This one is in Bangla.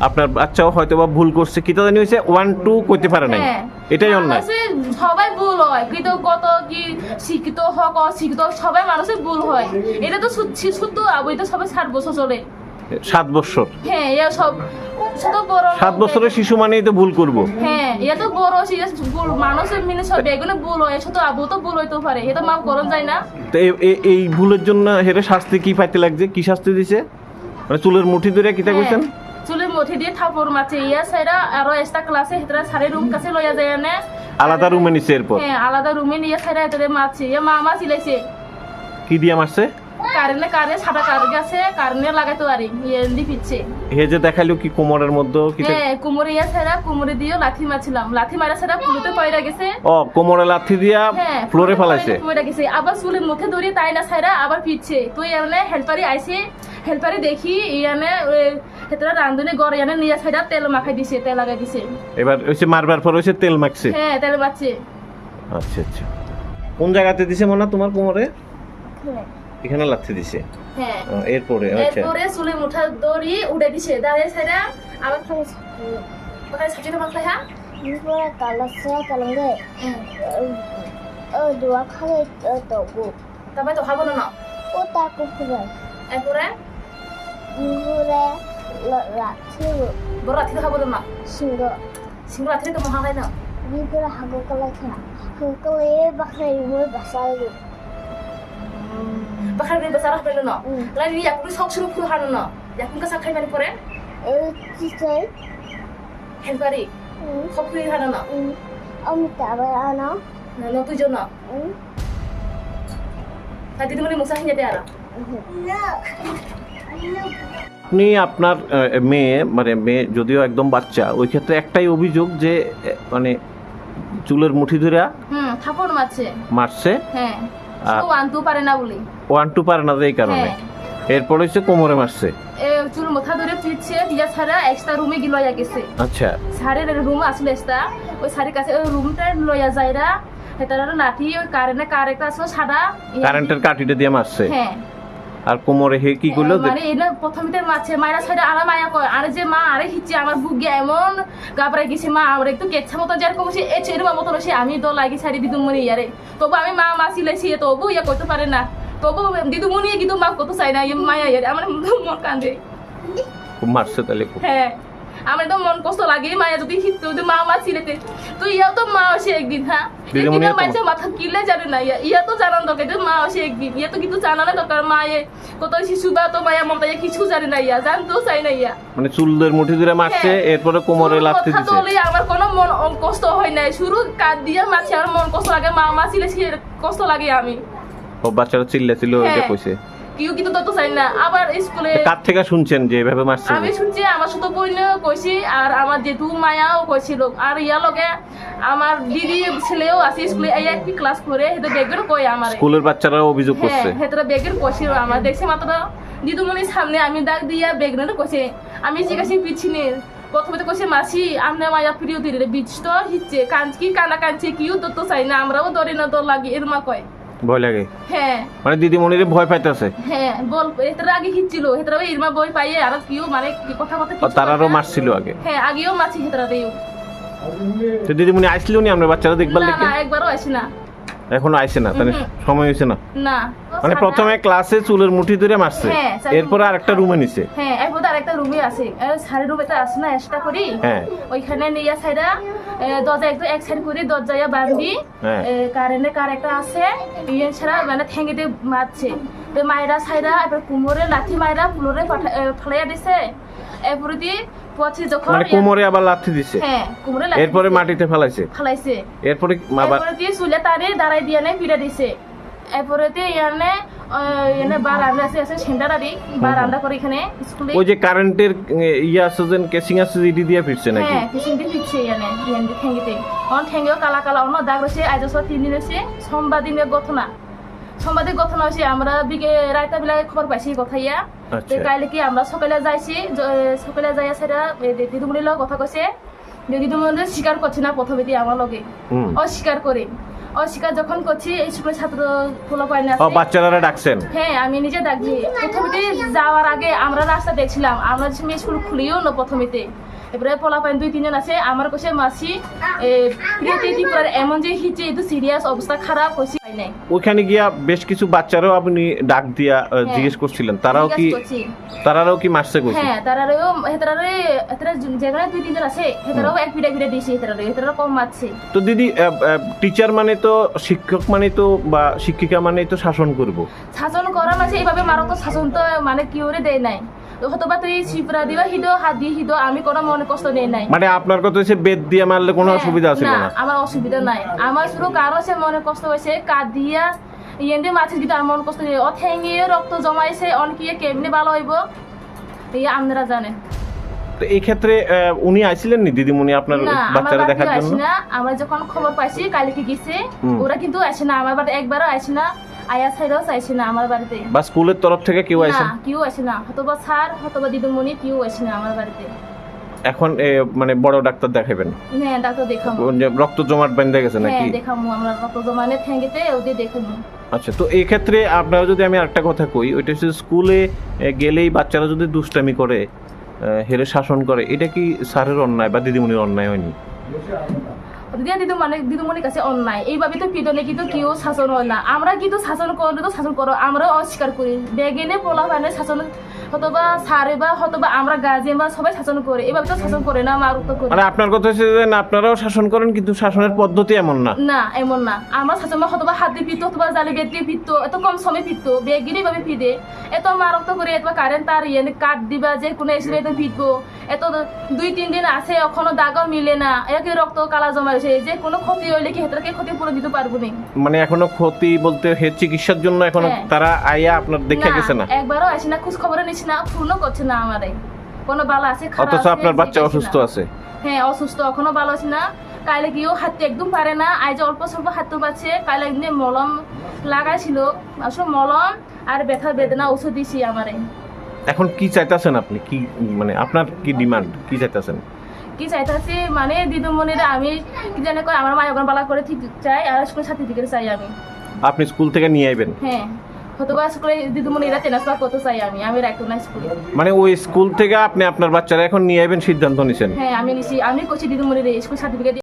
আপনার বাচ্চাও হয়তো বা ভুল করছে কিতা জানি হয়েছে? ওয়ান টু করতে পারে নাই। হ্যাঁ। এটাই অন্যায়। সবাই ভুল হয়। কিন্তু কত কি শিক্ষিত হোক অশিক্ষিত সবাই মানুষের ভুল হয়। এটা তো শুধু সবাই ষাট বছর চলে সাত বছর। হ্যাঁ সব সাত বছরের শিশু মানেই তো ভুল করব। হ্যাঁ তো বড় ভুল মানুষের মিলে সব বেগুনে ভুল হয়। শুধু আবু তো ভুল হইতে পারে। এটা মাফ করন যায় না? তো এই- ভুলের জন্য হেরে শাস্তি কি পাইতে লাগছে? কি শাস্তি দিছে? মানে চুলের মুঠি ধরে কিতা হ্যাঁ, চুলের মধ্যে দিয়ে থাপড় মারছে। ইয়া সাইরা আরও এক্সট্রা ক্লাসে হেতরা সারে রুম কাছে লইয়া যায় না। আলাদা রুমে নিছে এরপর? হ্যাঁ আলাদা রুমে নিয়ে সাইরা হেতরে মারছে। ইয়া মামা চিলাইছে। কি দিয়া মারছে? কারেন্টে কারে সাদা কার গেছে লাগাইতে পারি। ইয়ে পিচ্ছে হে যে দেখাইলো কি কোমরের মধ্যে কিতা হ্যাঁ কুমোরে ইয়া সাইরা কুমোরে দিয়েও লাথি মারছিলাম। লাথি মারা সাইরা পুলুতে পয়রা গেছে। ও কোমরে লাথি দিয়া হ্যাঁ ফ্লোরে ফেলাইছে। পয়রা গেছে। আবার চুলের মুখে ধরিয়ে তাই না সাইরা আবার পিচ্ছে তুই ইয়ানে হেল্পারি আইছে। হেল্পারি দেখি ইয়ানে ক্ষেত্রে রান্ধুনি গড়ে এনে নিয়ে সাইডা তেল মাখাই দিছে তেল লাগাই দিছে। এবার হইছে মারবার পর হইছে তেল মাখছে? হ্যাঁ তেল মাখছে। আচ্ছা আচ্ছা। কোন জায়গাতে দিছে মনে তোমার কোমরে? হ্যাঁ। এখানে লাগতে দিছে? হ্যাঁ। এরপরে আচ্ছা। এরপরে চুলে মুঠা দড়ি উড়ে দিছে দাঁড়িয়ে সাইডা আবার কোথায় সবজিটা মাখলে হ্যাঁ? তালাসা তো গো তবে তো খাব না ও তা কুকুরে এরপরে? 떠고 তারপরে তো খাবো না 또 따고 그래 এরপরে 이거에 라티로 বড় রাত্রি খাবো না 신거 সিংহ রাত্রি তো মহা খাই না 이거를 하고 걸어서 그거에 bakal 이걸 basar고 bakal rin besar apa no Hmm. lain ni aku sok suruh puluh hanu no ya aku kesak kai mani pore 에 진짜 helpari 응 sok puluh hanu no 응 어미 따라 하나 no no tu jono 응 tadi tu mani musa hinya tiara আপনি আপনার মেয়ে মানে মেয়ে যদিও একদম বাচ্চা ওই ক্ষেত্রে একটাই অভিযোগ যে মানে চুলের মুঠি ধরে থাপড় মারছে। মারছে? হ্যাঁ। শুধু আনতেও পারে না বলি। ওয়ান টু পারে না এই কারণে। হ্যাঁ। এরপর হচ্ছে কোমরে মারছে। এ চুল মাথা ধরে পিচ্ছে দিয়া ছাড়া এক্সট্রা রুমে গি লইয়া গেছে। আচ্ছা। সারের রুম আসলে এক্সট্রা ওই সারের কাছে ওই রুমটা লইয়া যায়রা হেতার লাঠি ওই কারেন্টে কার একটা আসলে সাদা কারেন্টের কাঠিটা দিয়ে মারছে। হ্যাঁ। আর কোমরে হে কি গুলো যে- মানে এনে প্রথমে মাছে মায়েরা ছাইরা আরা মায়া কয় আরে যে মা আরে হিচ্ছে আমার বুক এমন গাবরা গেছে মা আমার একটু কেচ্ছা মতো যার কমছে এ ছেড়ে মা মতো সে আমি তো লাগি সারি দিদুমনি ইয়ারে। তবু আমি মা মাছি লাইছি এ তবু ইয়া করতে পারে না। তবু দিদুমনি কিন্তু মা কত চাই না ইয়া মায়া ইয়ারে আমার মন কান্দে। খুব মারছে তাহলে হ্যাঁ। আমার তো মন কষ্ট লাগে মায়া যদি হিত যদি মা মা ছিলেতে তো ইয়া তো মা আসে একদিন হ্যাঁ একদিন মাথা কিলে জানে না ইয়া ইয়া তো জানান দরকার যে মা আসে একদিন। ইয়া তো কিন্তু জানা না দরকার মা এ কত শিশু বা তো মায়া মমতা কিছু জানে না ইয়া। জানতেও চাই না ইয়া। মানে চুলদের মুঠি ধরে মারছে হ্যাঁ। এরপরে কোমরে কথা দিছে। আমার কোনো মন কষ্ট হয় নাই। শুরু কাজ দিয়ে মাছি আমার মন কষ্ট লাগে মা মা ছিলে কষ্ট লাগে আমি। ও বাচ্চারা চিল্লা ছিল এটা হ্যাঁ। কইছে। কেউ কিন্তু তত চাই না। আবার স্কুলে কার থেকে শুনছেন যে এভাবে মারছে? আমি শুনছি আমার সাথে কইছি আর আমার জেঠু মায়াও কইছিল আর ইয়া লগে আমার দিদি ছেলেও আছে স্কুলে এই ক্লাস করে হেতে বেগের কই আমার। স্কুলের বাচ্চারাও অভিযোগ হ্যাঁ করছে। বেগের কইছিল আমার। দেখছে মাত্র দিদুমণির সামনে আমি ডাক দিয়া বেগনের কইছে। আমি জিজ্ঞাসি পিছিনে প্রথমে তো কইছে মাসি আমনে মায়া প্রিয় দিলে বীজ তো হিচ্ছে কাঞ্চ কি কানা কাঞ্চে কিউ তো তো চাই না আমরাও দরে না দর লাগি এর মা কয়। ভয় লাগে? হ্যাঁ। মানে দিদিমণিরে ভয় পাইতেছে? হ্যাঁ বল এতরা আগে হিচ্ছিল এতরা ইরমা বই পাইয়ে আর কিউ মানে কথা কথা তারারও মারছিল আগে? হ্যাঁ আগেও মাছি হেতরা দেও তো দিদিমণি আইছিল নি? আমরা বাচ্চারা দেখবার না না একবারও আসি না। এখনও আইছে না তাহলে সময় হয়েছে না। না। মানে প্রথমে ক্লাসে চুলের মুঠি ধরে মারছে হ্যাঁ, এরপরে আরেকটা রুমে নিছে। হ্যাঁ এরপর আরেকটা রুমে আছে। সাড়ে রুমে তো আসে না এক্সট্রা করি? হ্যাঁ। ওইখানে নিয়ে সাইডা দরজা একটু এক সাইড করে দরজা বান্ধি হ্যাঁ। কারেন্টে কার একটা আছে ইয়ে ছাড়া মানে ঠেঙ্গিতে মারছে। তো মায়েরা সাইডা এবার কুমোরে লাঠি মায়েরা ফুলরে ফলাইয়া দিছে। এরপরে দিয়ে পথে যখন মানে কোমরে আবার লাথি দিছে। হ্যাঁ কুমোরে লাঠি এরপরে মাটিতে ফেলাইছে। ফলাইছে। এরপরে এরপরে দিয়ে চুলে তারে দাঁড়াই দিয়ে নে পিড়া দিছে। এরপরে দিয়ে ইয়ানে এনে বারান্দা আছে আছে সেন্টার আদি বারান্দা করে এখানে স্কুলে ওই যে কারেন্টের ইয়ে আছে যে কেসিং আছে ইডি দিয়ে ফিরছে নাকি? হ্যাঁ কিসিম দিয়ে ফিরছে ইয়ানে ইয়ান ঠেঙ্গিতে। অন ঠেঙ্গেও কালা কালা অন্য দাগ রয়েছে আজ তিন দিন আছে সোমবার দিনের ঘটনা। সোমবারের ঘটনা হয়েছে আমরা বিকে রায়তা বিলাকে খবর পাইছি কথা ইয়া। তো আচ্ছা কাইলে কি আমরা সকালে যাইছি সকালে যাই সেটা দিদুমণির লগে কথা কইছে দিদুমণি স্বীকার করছে না প্রথমে দিয়ে আমার লগে অস্বীকার করে অস্বীকার যখন করছি এই স্কুলের ছাত্র পোলা পাইনি ও বাচ্চারা ডাকছেন। হ্যাঁ আমি নিজে ডাকছি প্রথমেতে যাওয়ার আগে আমরা রাস্তা দেখছিলাম। আমরা যে স্কুল খুলিও না প্রথমেতে এবারে পোলা পাইন দুই তিনজন আছে। আমার কাছে মাসি প্রিয়তি এমন যে হিচে একটু সিরিয়াস অবস্থা খারাপ পাই নাই? ওইখানে গিয়া বেশ কিছু বাচ্চারাও আপনি ডাক দিয়া জিজ্ঞেস করছিলেন। তারাও কি তারাও কি মারছে কইছে? হ্যাঁ হেতারে যেখানে দুই তিনজন আছে হেতারাও এক দিয়েছে হেতারে হেতারা কম মারছে। তো দিদি টিচার মানে তো শিক্ষক মানে তো বা শিক্ষিকা মানে তো শাসন করব? শাসন করা মাঝে এইভাবে মারক তো শাসন তো মানে কিউরে দেয় নাই। তো হয়তো বা তুই শিপরা দিবা হিদো হাত দিয়ে হিদো আমি কোনো মনে কষ্ট নেই নাই। মানে আপনার কথা হচ্ছে বেদ দিয়ে মারলে কোনো হ্যাঁ, অসুবিধা আছে না না আমার অসুবিধা নাই। আমার শুধু কারও সে মনে কষ্ট হয়েছে কাঁদ দিয়া ইয়েন্দি মাছি কিন্তু আমার মনে কষ্ট নেই। রক্ত জমাইছে অনকিয়ে কেমনি ভালো হইব? এই আপনারা জানেন। তো এই ক্ষেত্রে উনি আইছিলেন নি দিদিমণি আপনার না আমার বাচ্চারা দেখার জন্য? না আমরা যখন খবর পাইছি কালকে গেছে ওরা কিন্তু আসে না। আমার বাড়িতে একবারও আসে না। আয়া সাইডও চাইছে না আমার বাড়িতে বা স্কুলের তরফ থেকে কেউ আইছেন না কেউ আসে না। হয়তোবা স্যার হয়তোবা দিদিমণি কেউ আসে না আমার বাড়িতে এখন মানে বড় ডাক্তার দেখাবেন হ্যাঁ ডাক্তার যে রক্ত জমাট বেঁধে গেছে নাকি? হ্যাঁ দেখামু আমরা রক্ত জমানে ঠেঙ্গেতে ওদের দেখামু। আচ্ছা তো এই ক্ষেত্রে আপনারা যদি আমি আরেকটা কথা কই ওইটা হচ্ছে স্কুলে গেলেই বাচ্চারা যদি দুষ্টামি করে হেরে শাসন করে এটা কি স্যারের অন্যায় বা দিদিমণির অন্যায় হয়নি? দিয়া দিদি মানে দিদুমণি কাছে অন্যায়। এইভাবে তো পিটনে কিন্তু কেউ শাসন হয় না। আমরা কিন্তু শাসন করলে তো শাসন করো আমরা অস্বীকার করি। বেগেনে পোলা মানে শাসন হতবা সারে বা হতবা আমরা গার্জেন বা সবাই শাসন করে। এভাবে তো শাসন করে না তো করে। মানে আপনার কথা হচ্ছে যে না, আপনারাও শাসন করেন কিন্তু শাসনের পদ্ধতি এমন না। না এমন না। আমার শাসন মা হতবা হাত দিয়ে পিতো অথবা জালি দিয়ে পিতো এত কম সময় পিতো ভাবে পিদে এত মারক তো করে এত কারেন্ট তার ইয়ে কাট দিবা যে কোনো এসে এত পিটবো এত দুই তিন দিন আছে এখনও দাগাও মিলে না। একে রক্ত কালা জমা রয়েছে যে কোনো ক্ষতি হইলে কি হেতাকে ক্ষতি পুরো দিতে পারব না? মানে এখনও ক্ষতি বলতে হে চিকিৎসার জন্য এখনও হ্যাঁ। তারা আইয়া আপনার দেখে গেছে না? একবারও আসি না খোঁজ খবর না পূর্ণ করছে না আমারে। কোনো ভালো আছে অথচ আপনার বাচ্চা অসুস্থ আছে। হ্যাঁ অসুস্থ এখনও ভালো আছে না। কাইলে গিয়েও হাঁটতে একদম পারে না। আজ অল্প স্বল্প হাঁটতে পারছে। কাইলে মলম লাগাইছিল। আসলে মলম আর ব্যথা বেদনা ওষুধ দিছি আমারে। এখন কি চাইতেছেন আপনি? কি মানে আপনার কি ডিমান্ড? কি চাইতেছেন? কি চাইতেছি? মানে দিদুমণিরা আমি কি জানে আমার মায়ের বালা করে ঠিক চাই আর স্কুল সার্টিফিকেট চাই আমি। আপনি স্কুল থেকে নিয়ে আইবেন? হ্যাঁ। দিদুমণিরা ট্রান্সফার করতে চাই আমি আমি মানে ওই স্কুল থেকে আপনি আপনার বাচ্চারা এখন নিয়ে সিদ্ধান্ত নিছেন? হ্যাঁ আমি নিছি আমি করছি দিদুমণির স্কুল সার্টিফিকেট